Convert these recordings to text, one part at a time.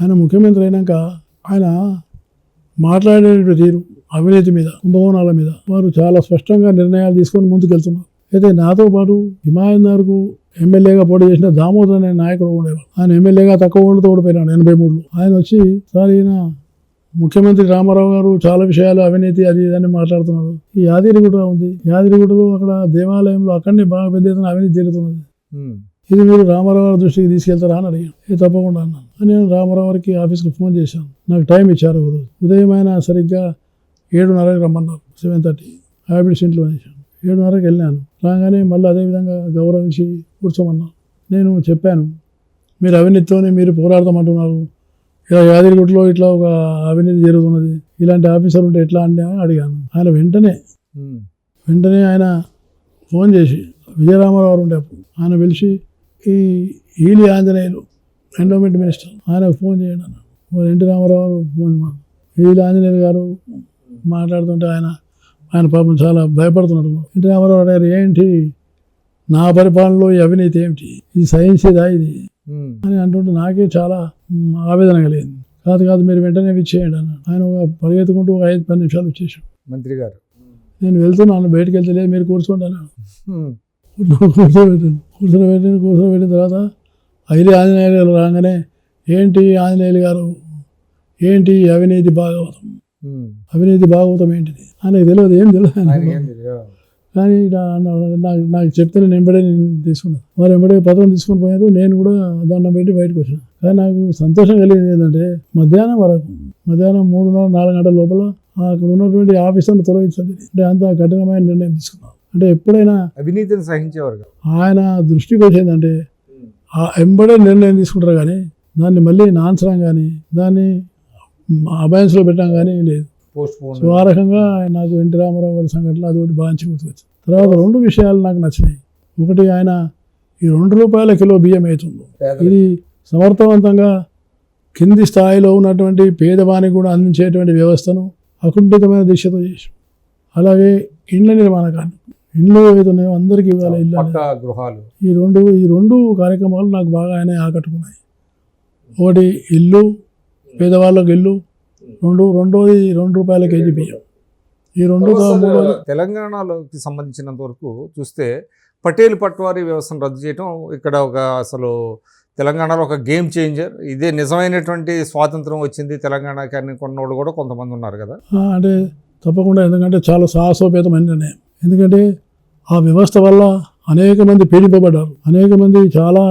ఆయన ముఖ్యమంత్రి అయినాక ఆయన మాట్లాడే తీరు అవినీతి మీద కుంభకోణాల మీద వారు చాలా స్పష్టంగా నిర్ణయాలు తీసుకొని ముందుకెళ్తున్నారు. అయితే నాతో పాటు హిమాయత్నగర్కు ఎమ్మెల్యేగా పోటీ చేసిన దామోదర్ అనే నాయకుడు ఉండేవాడు. ఆయన ఎమ్మెల్యేగా తక్కువ ఓళ్ళతో ఓడిపోయినాడు ఎనభై మూడులో. ఆయన వచ్చి సార్ ఈయన ముఖ్యమంత్రి రామారావు గారు చాలా విషయాలు అవినీతి అది ఇది అని మాట్లాడుతున్నారు. ఈ యాదగిరిగుడ ఉంది. యాదగిరిగుట్టలో అక్కడ దేవాలయంలో అక్కడనే బాగా పెద్ద ఎత్తున అవినీతి జరుగుతున్నది. ఇది మీరు రామారావు గారి దృష్టికి తీసుకెళ్తారా అని అడిగాను. ఏ తప్పకుండా అన్నాను. నేను రామారావు గారికి ఆఫీస్కి ఫోన్ చేశాను. నాకు టైం ఇచ్చారు ఒకరోజు ఉదయం ఆయన సరిగ్గా ఏడున్నరకి రమ్మన్నారు. Seven thirty. హ్యాబిట్స్ ఇంట్లో వేసాను ఏడున్నరకి వెళ్ళాను. రాగానే మళ్ళీ అదేవిధంగా గౌరవించి కూర్చోమన్నాను నేను చెప్పాను మీరు అవినీతితోనే మీరు పోరాడతామంటున్నారు ఇలా యాదగిరిగుట్టలో ఇట్లా ఒక అవినీతి జరుగుతున్నది. ఇలాంటి ఆఫీసర్ ఉంటే ఎట్లా అని అడిగాను. ఆయన వెంటనే. వెంటనే ఆయన ఫోన్ చేసి విజయరామారావు గారు ఉండే ఆయన పిలిచి ఈ ఈలి ఆంజనేయులు ఎండోమెంట్ మినిస్టర్ ఆయనకు ఫోన్ చేయండి అన్న. మరి ఎన్టీ రామారావు ఫోన్ ఈలి ఆంజనేయులు గారు మాట్లాడుతుంటే ఆయన ఆయన పాపం చాలా భయపడుతున్నాడు. ఎన్టీ రామారావు అడిగారు ఏంటి? నా పరిపాలనలో ఈ అవినీతి ఏమిటి? ఇది సహించేదా ఇది. అని అంటుంటే నాకే చాలా ఆవేదన కలిగింది కాదు కాదు మీరు వెంటనే ఇచ్చేయండి అన్నాడు ఆయన ఒక పరిగెత్తుకుంటూ ఒక ఐదు పది నిమిషాలు వచ్చేసాడు. మంత్రి గారు. నేను వెళ్తున్నాను బయటికి వెళ్తే లేదు మీరు కూర్చోండి. కూర్చోబెట్టాను కూర్చోబెట్టిన కూర్చోబెట్టిన తర్వాత ఐలి ఆంజనేయులు గారు రాగానే ఏంటి ఆంజనేయులు గారు? ఏంటి అవినీతి భాగవతం. అవినీతి భాగవతం ఏంటిది? ఆయనకు తెలియదు ఏం తెలియదు. కానీ. నాకు నాకు చెప్తే నేను ఎంబడే నేను తీసుకున్నాను. వారు ఎంబడే పత్రం తీసుకొని పోయారు. నేను కూడా దండం పెట్టి బయటకు వచ్చిన. కానీ నాకు సంతోషం కలిగింది ఏంటంటే మధ్యాహ్నం వరకు మధ్యాహ్నం మూడున్నర నాలుగు గంటల లోపల అక్కడ ఉన్నటువంటి ఆఫీసర్ను తొలగించండి. అంటే అంత కఠినమైన నిర్ణయం తీసుకున్నాను. అంటే ఎప్పుడైనా అవినీతిని సహించేవారు. ఆయన దృష్టికి వచ్చిందంటే ఆ ఎంబడే నిర్ణయం తీసుకుంటారు కానీ దాన్ని మళ్ళీ నాన్సడం కానీ దాన్ని అభయన్స్లో పెట్టడం కానీ లేదు. సో ఆ రకంగా నాకు ఎన్టీ రామారావు గారి సంఘటన అది ఒకటి బాగా గుర్తుకొచ్చింది. తర్వాత రెండు విషయాలు నాకు నచ్చినాయి. ఒకటి ఆయన ఈ రెండు రూపాయల కిలో బియ్యం అవుతుందో. ఇది సమర్థవంతంగా కింది స్థాయిలో ఉన్నటువంటి పేదవానికి కూడా అందించేటువంటి వ్యవస్థను అకుంఠితమైన దిశతో చేసి అలాగే ఇండ్ల నిర్మాణకాన్ని ఇండ్లు ఏదైతున్నాయో అందరికీ ఇవ్వాలి ఇల్లు గృహాలు. ఈ రెండు ఈ రెండు కార్యక్రమాలు నాకు బాగా ఆయన ఆకట్టుకున్నాయి. ఒకటి ఇల్లు పేదవాళ్ళకి ఇల్లు రెండు రెండోది రెండు రూపాయల కేజీ బియ్యం. ఈ రెండు తెలంగాణలోకి సంబంధించినంత వరకు చూస్తే పటేల్ పట్వారీ వ్యవస్థను రద్దు చేయడం ఇక్కడ ఒక అసలు తెలంగాణలో ఒక గేమ్ చేంజర్. ఇదే నిజమైనటువంటి స్వాతంత్రం వచ్చింది తెలంగాణకి అని కొన్నోళ్ళు కూడా కొంతమంది ఉన్నారు కదా. అంటే తప్పకుండా ఎందుకంటే చాలా సాహసోపేతమైన నిర్ణయం. ఎందుకంటే ఆ వ్యవస్థ వల్ల అనేక మంది పీడింపబడ్డారు. అనేక మంది చాలా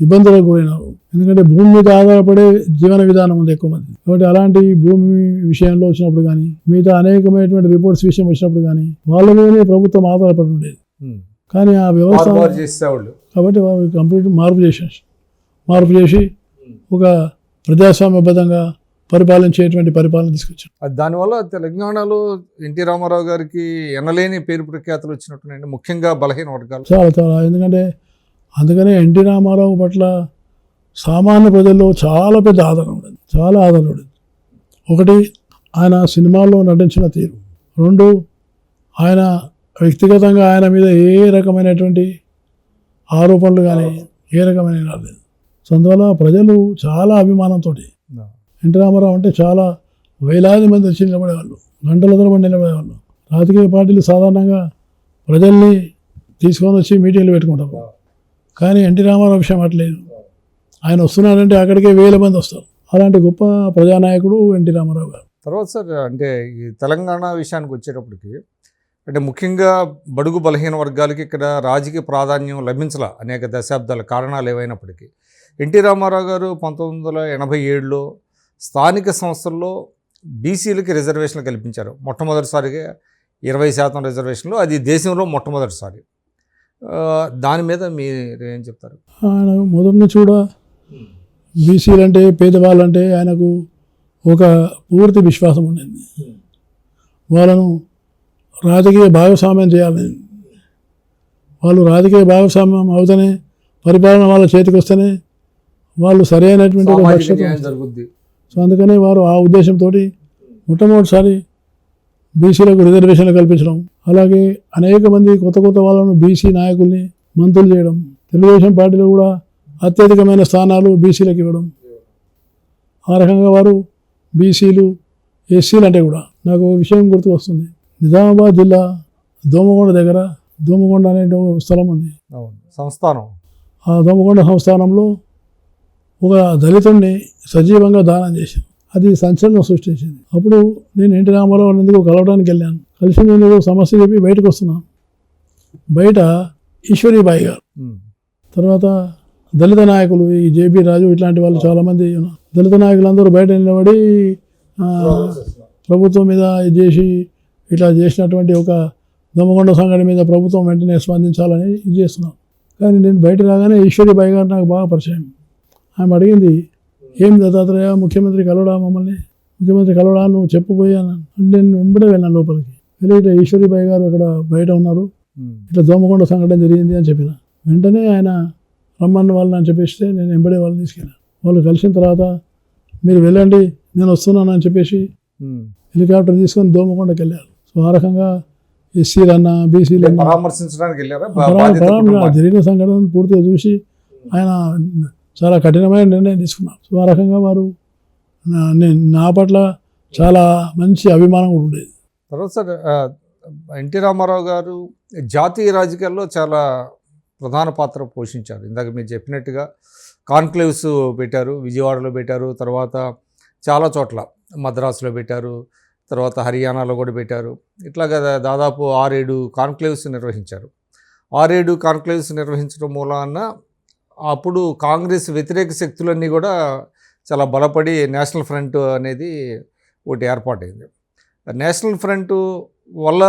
ఇబ్బందులకు గురైనారు. ఎందుకంటే భూమి మీద ఆధారపడే జీవన విధానం ఉంది ఎక్కువ మంది. కాబట్టి అలాంటి భూమి విషయంలో వచ్చినప్పుడు కానీ మిగతా అనేకమైనటువంటి రిపోర్ట్స్ విషయం వచ్చినప్పుడు కానీ వాళ్ళ మీదనే ప్రభుత్వం ఆధారపడి ఉండేది. కానీ ఆ వ్యవస్థ కాబట్టి వారు కంప్లీట్ మార్పు చేసేసి మార్పు చేసి ఒక ప్రజాస్వామ్యబద్ధంగా పరిపాలించేటువంటి పరిపాలన తీసుకొచ్చారు. అది దానివల్ల తెలంగాణలో ఎన్టీ రామారావు గారికి ఎనలేని పేరు ప్రఖ్యాతులు వచ్చినట్టున్నాయండి. ముఖ్యంగా బలహీన వర్గాలు. చాలా చాలా. ఎందుకంటే అందుకనే ఎన్టీ రామారావు పట్ల సామాన్య ప్రజల్లో చాలా పెద్ద ఆదరణ ఉండేది. చాలా ఆదరణ ఉండేది. ఒకటి ఆయన సినిమాల్లో నటించిన తీరు. రెండు ఆయన వ్యక్తిగతంగా ఆయన మీద ఏ రకమైనటువంటి ఆరోపణలు కానీ ఏ రకమైన రాలేదు. సో అందువల్ల ప్రజలు చాలా అభిమానంతో ఎన్టీ రామారావు అంటే చాలా వేలాది మంది వచ్చి నిలబడేవాళ్ళు గంటల తరబడి నిలబడేవాళ్ళు. రాజకీయ పార్టీలు సాధారణంగా ప్రజల్ని తీసుకొని వచ్చి మీటింగ్లు పెట్టుకుంటారు. కానీ ఎన్టీ రామారావు విషయం అట్లేదు. ఆయన వస్తున్నాడంటే అక్కడికే వేల మంది వస్తారు. అలాంటి గొప్ప ప్రజానాయకుడు ఎన్టీ రామారావు గారు. తర్వాత సార్ అంటే ఈ తెలంగాణ విషయానికి వచ్చేటప్పటికి అంటే ముఖ్యంగా బడుగు బలహీన వర్గాలకి ఇక్కడ రాజకీయ ప్రాధాన్యం లభించాల అనేక దశాబ్దాల కారణాలు ఏవైనప్పటికీ. ఎన్టీ రామారావు గారు పంతొమ్మిది వందల ఎనభై ఏడులో స్థానిక సంస్థల్లో బీసీలకి రిజర్వేషన్లు కల్పించారు. మొట్టమొదటిసారిగా ఇరవై శాతం రిజర్వేషన్లు అది దేశంలో మొట్టమొదటిసారి. దాని మీద మీరు ఏం చెప్తారు? ఆయన మొదటి నుంచి కూడా బీసీలు అంటే పేదవాళ్ళంటే ఆయనకు ఒక పూర్తి విశ్వాసం ఉండింది. వాళ్ళను రాజకీయ భాగస్వామ్యం చేయాలని వాళ్ళు రాజకీయ భాగస్వామ్యం అవుతూనే పరిపాలన వాళ్ళ చేతికి వస్తేనే వాళ్ళు సరైనటువంటి ఒక సో అందుకనే వారు ఆ ఉద్దేశంతో మొట్టమొదటిసారి బీసీలకు రిజర్వేషన్లు కల్పించడం అలాగే అనేక మంది కొత్త కొత్త వాళ్ళను బీసీ నాయకుల్ని మంత్రులు చేయడం తెలుగుదేశం పార్టీలో కూడా అత్యధికమైన స్థానాలు బీసీలకు ఇవ్వడం. ఆ రకంగా వారు బీసీలు ఎస్సీలు అంటే కూడా నాకు ఒక విషయం గుర్తు వస్తుంది. నిజామాబాద్ జిల్లా దోమకొండ దగ్గర దోమకొండ అనే స్థలం ఉంది. సంస్థానం. ఆ దోమకొండ సంస్థానంలో ఒక దళితుడిని సజీవంగా దానం చేశాను. అది సంచలనం సృష్టించింది. అప్పుడు నేను ఎన్టీ రామారావు ఎందుకు కలవడానికి వెళ్ళాను. కలిసి నేను సమస్య చెప్పి బయటకు వస్తున్నాను. బయట ఈశ్వరీబాయి గారు. తర్వాత దళిత నాయకులు ఈ జేబీ రాజు ఇట్లాంటి వాళ్ళు చాలామంది. దళిత నాయకులందరూ బయట నిలబడి ప్రభుత్వం మీద ఇది చేసి ఇట్లా చేసినటువంటి ఒక దమ్మకొండ సంఘటన మీద ప్రభుత్వం వెంటనే స్పందించాలని ఇది చేస్తున్నాం కానీ నేను బయట రాగానే ఈశ్వరీబాయి గారు నాకు బాగా పరిచయం. ఆమె అడిగింది ఏం దత్తాత్రేయ? ముఖ్యమంత్రి కలవడా మమ్మల్ని? ముఖ్యమంత్రి కలవడా? నువ్వు చెప్పబోయాను నేను వెంబడే వెళ్ళాను లోపలికి. వెళ్ళి ఈశ్వరీబాయి గారు అక్కడ బయట ఉన్నారు. ఇట్లా దోమకొండ సంఘటన జరిగింది అని చెప్పిన. వెంటనే ఆయన రమ్మన్న వాళ్ళని అని చెప్పేస్తే నేను ఎంబడే వాళ్ళని తీసుకెళ్ళాను. వాళ్ళు కలిసిన తర్వాత మీరు వెళ్ళండి నేను వస్తున్నాను అని చెప్పేసి. హెలికాప్టర్ తీసుకొని దోమకొండకి వెళ్ళారు. సో ఆ రకంగా ఎస్సీలు అన్న బీసీలు అంటే అన్న పరామర్శించడానికి వెళ్ళారా? బా- పరా- బాధిత పరా- కుటుంబాన్ని. జరిగిన సంఘటనను పూర్తిగా చూసి ఆయన చాలా కఠినమైన నిర్ణయం తీసుకున్నారు. సో ఆ రకంగా వారు నా- నేను నా పట్ల చాలా మంచి అభిమానం కూడా ఉండేది. తర్వాత సార్ ఎన్టీ రామారావు గారు జాతీయ రాజకీయాల్లో చాలా ప్రధాన పాత్ర పోషించారు. ఇందాక మీరు చెప్పినట్టుగా కాన్క్లేవ్స్ పెట్టారు విజయవాడలో పెట్టారు తర్వాత చాలా చోట్ల మద్రాసులో పెట్టారు తర్వాత హర్యానాలో కూడా పెట్టారు. ఇట్లాగా దాదాపు ఆరేడు కాన్క్లేవ్స్ నిర్వహించారు. ఆరేడు కాన్క్లేవ్స్ నిర్వహించడం మూలాన అప్పుడు కాంగ్రెస్ వ్యతిరేక శక్తులన్నీ కూడా చాలా బలపడి నేషనల్ ఫ్రంట్ అనేది ఒకటి ఏర్పాటైంది. నేషనల్ ఫ్రంట్ వల్ల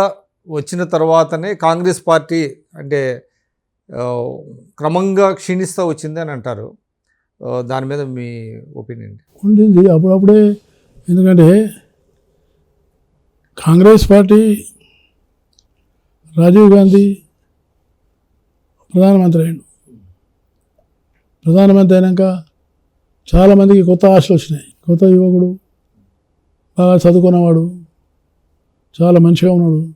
వచ్చిన తర్వాతనే కాంగ్రెస్ పార్టీ అంటే క్రమంగా క్షీణిస్తూ వచ్చింది అని అంటారు. దాని మీద మీ ఒపీనియన్ ఉండింది అప్పుడప్పుడే ఎందుకంటే కాంగ్రెస్ పార్టీ రాజీవ్ గాంధీ ప్రధానమంత్రి అయ్యాడు. ప్రధానమంత్రి అయినాక చాలామందికి కొత్త ఆశలు వచ్చినాయి. కొత్త యువకుడు బాగా చదువుకున్నవాడు చాలా మంచిగా ఉన్నాడు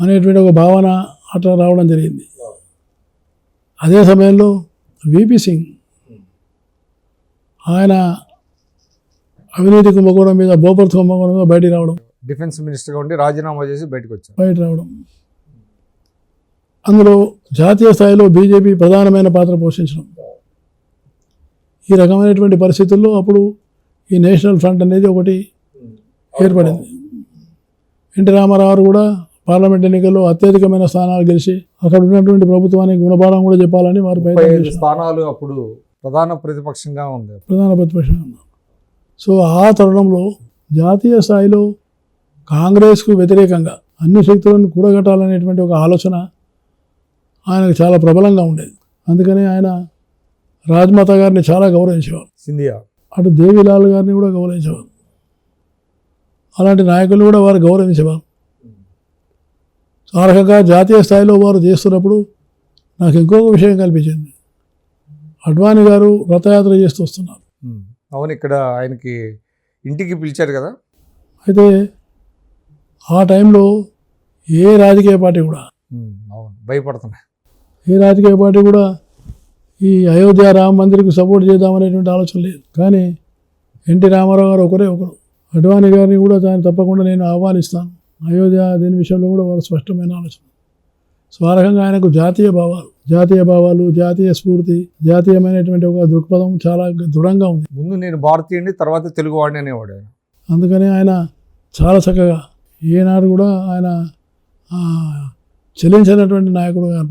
అనేటువంటి ఒక భావన అట్లా రావడం జరిగింది. అదే సమయంలో విపి సింగ్ ఆయన అవినీతి కుంభకోణం మీద బోపర్త్ కుంభకోణం మీద బయటికి రావడం. డిఫెన్స్ మినిస్టర్గా ఉండి రాజీనామా చేసి బయటకు వచ్చారు. బయట రావడం. అందులో జాతీయ స్థాయిలో బీజేపీ ప్రధానమైన పాత్ర పోషించడం. ఈ రకమైనటువంటి పరిస్థితుల్లో అప్పుడు ఈ నేషనల్ ఫ్రంట్ అనేది ఒకటి ఏర్పడింది. ఎన్టీ రామారావు కూడా పార్లమెంట్ ఎన్నికల్లో అత్యధికమైన స్థానాలు గెలిచి అక్కడ ఉన్నటువంటి ప్రభుత్వానికి గుణపాఠం కూడా చెప్పాలని వారు స్థానాలు అప్పుడు ప్రధాన ప్రతిపక్షంగా ఉంది. ప్రధాన ప్రతిపక్షంగా సో ఆ తరుణంలో జాతీయ స్థాయిలో కాంగ్రెస్కు వ్యతిరేకంగా అన్ని శక్తులను కూడగట్టాలనేటువంటి ఒక ఆలోచన ఆయనకు చాలా ప్రబలంగా ఉండేది. అందుకని ఆయన రాజ్మాత గారిని చాలా గౌరవించేవారు. సింధియా. అటు దేవిలాల్ గారిని కూడా గౌరవించేవారు. అలాంటి నాయకులు కూడా వారు గౌరవించేవారు. ఆ రకంగా జాతీయ స్థాయిలో వారు చేస్తున్నప్పుడు నాకు ఇంకొక విషయం కల్పించింది. అడ్వాణి గారు రథయాత్ర చేస్తూ వస్తున్నారు. అవును ఇక్కడ ఆయనకి ఇంటికి పిలిచారు కదా? అయితే ఆ టైంలో ఏ రాజకీయ పార్టీ కూడా అవును భయపడుతున్నాయి ఏ రాజకీయ పార్టీ కూడా ఈ అయోధ్య రామ మందిర్కి సపోర్ట్ చేద్దామనేటువంటి ఆలోచన లేదు. కానీ ఎన్టీ రామారావు గారు ఒకరే ఒకరు. అడ్వాణి గారిని కూడా దాన్ని తప్పకుండా నేను ఆహ్వానిస్తాను. అయోధ్య దీని విషయంలో కూడా వారు స్పష్టమైన ఆలోచన. సో ఆ రకంగా ఆయనకు జాతీయ భావాలు జాతీయ భావాలు జాతీయ స్ఫూర్తి జాతీయమైనటువంటి ఒక దృక్పథం చాలా దృఢంగా ఉంది. ముందు నేను భారతీయుడిని తర్వాత తెలుగు వాడిని అనేవాడు అందుకని ఆయన చాలా చక్కగా ఏనాడు కూడా ఆయన చెల్లించినటువంటి నాయకుడు ఏర్పడ్డాడు.